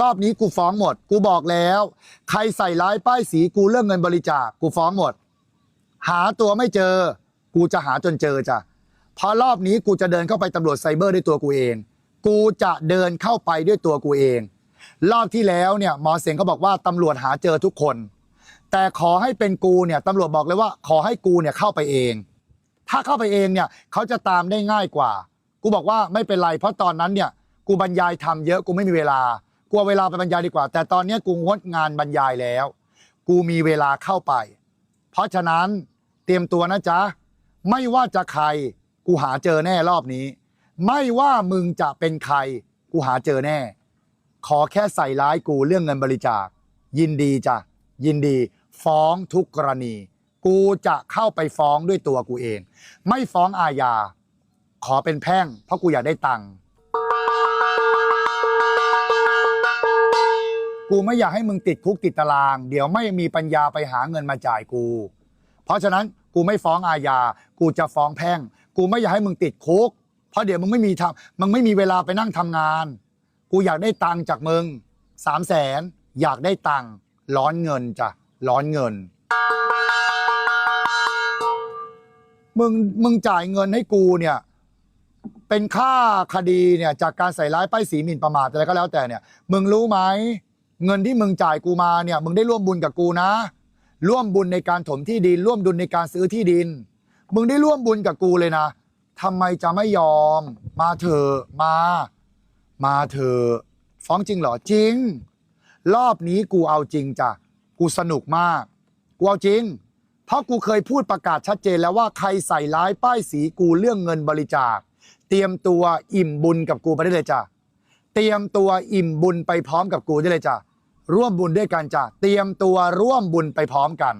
รอบนี้กูฟ้องหมด กูบอกแล้ว ใครใส่ร้ายป้ายสีกูเรื่องเงินบริจาคกูฟ้องหมด หาตัวไม่เจอ กูจะหาจนเจอจ้ะเพราะรอบนี้กูจะเดินเข้าไปตำรวจไซเบอร์ด้วยตัวกูเอง กูจะเดินเข้าไปด้วยตัวกูเอง รอบที่แล้วเนี่ยหมอเสงเขาบอกว่าตำรวจหาเจอทุกคน แต่ขอให้เป็นกูเนี่ยตำรวจบอกเลยว่า ขอให้กูเนี่ยเข้าไปเอง ถ้าเข้าไปเองเนี่ยเขาจะตามได้ง่ายกว่า กูบอกว่าไม่เป็นไรเพราะตอนนั้นเนี่ยกูบรรยายทำเยอะกูไม่มีเวลา กูเอาเวลาไปบรรยายดีกว่า แต่ตอนนี้กูงดงานบรรยายแล้ว กูมีเวลาเข้าไป เพราะฉะนั้นเตรียมตัวนะจ๊ะ ไม่ว่าจะใครกูหาเจอแน่รอบนี้ ไม่ว่ามึงจะเป็นใคร กูหาเจอแน่ ขอแค่ใส่ร้ายกูเรื่องเงินบริจาค ยินดีจ้ะยินดี ฟ้องทุกกรณี กูจะเข้าไปฟ้องด้วยตัวกูเอง ไม่ฟ้องอาญาขอเป็นแพ่ง เพราะกูอยากได้ตังค์ กูไม่อยากให้มึงติดคุกติดตาราง เดี๋ยวไม่มีปัญญาไปหาเงินมาจ่ายกู เพราะฉะนั้นกูไม่ฟ้องอาญา กูจะฟ้องแพ่ง กูไม่อยากให้มึงติดคุก เพราะเดี๋ยวมึงไม่มีทำมึงไม่มีเวลาไปนั่งทำงาน กูอยากได้ตังค์จากมึงสามแสนอยากได้ตังค์ร้อนเงินจ้ะร้อนเงิน มึงมึงจ่ายเงินให้กูเนี่ย เป็นค่าคดีเนี่ยจากการใส่ร้ายป้ายสีหมิ่นประมาทอะไรก็แล้วแต่เนี่ย มึงรู้ไหม เงินที่มึงจ่ายกูมาเนี่ยมึงได้ร่วมบุญกับกูนะ ร่วมบุญในการถมที่ดิน ร่วมบุญในการซื้อที่ดิน มึงได้ร่วมบุญกับกูเลยนะทำไมจะไม่ยอม มาเถอะมา มาเถอะฟ้องจริงเหรอจริง รอบนี้กูเอาจริงจ้ะกูสนุกมาก กูเอาจริง เพราะกูเคยพูดประกาศชัดเจนแล้วว่าใครใส่ร้ายป้ายสีกูเรื่องเงินบริจาค เตรียมตัวอิ่มบุญกับกูไปได้เลยจ้ะ เตรียมตัวอิ่มบุญไปพร้อมกับกูได้เลยจ้ะร่วมบุญด้วยกันจ้ะเตรียมตัวร่วมบุญไปพร้อมกัน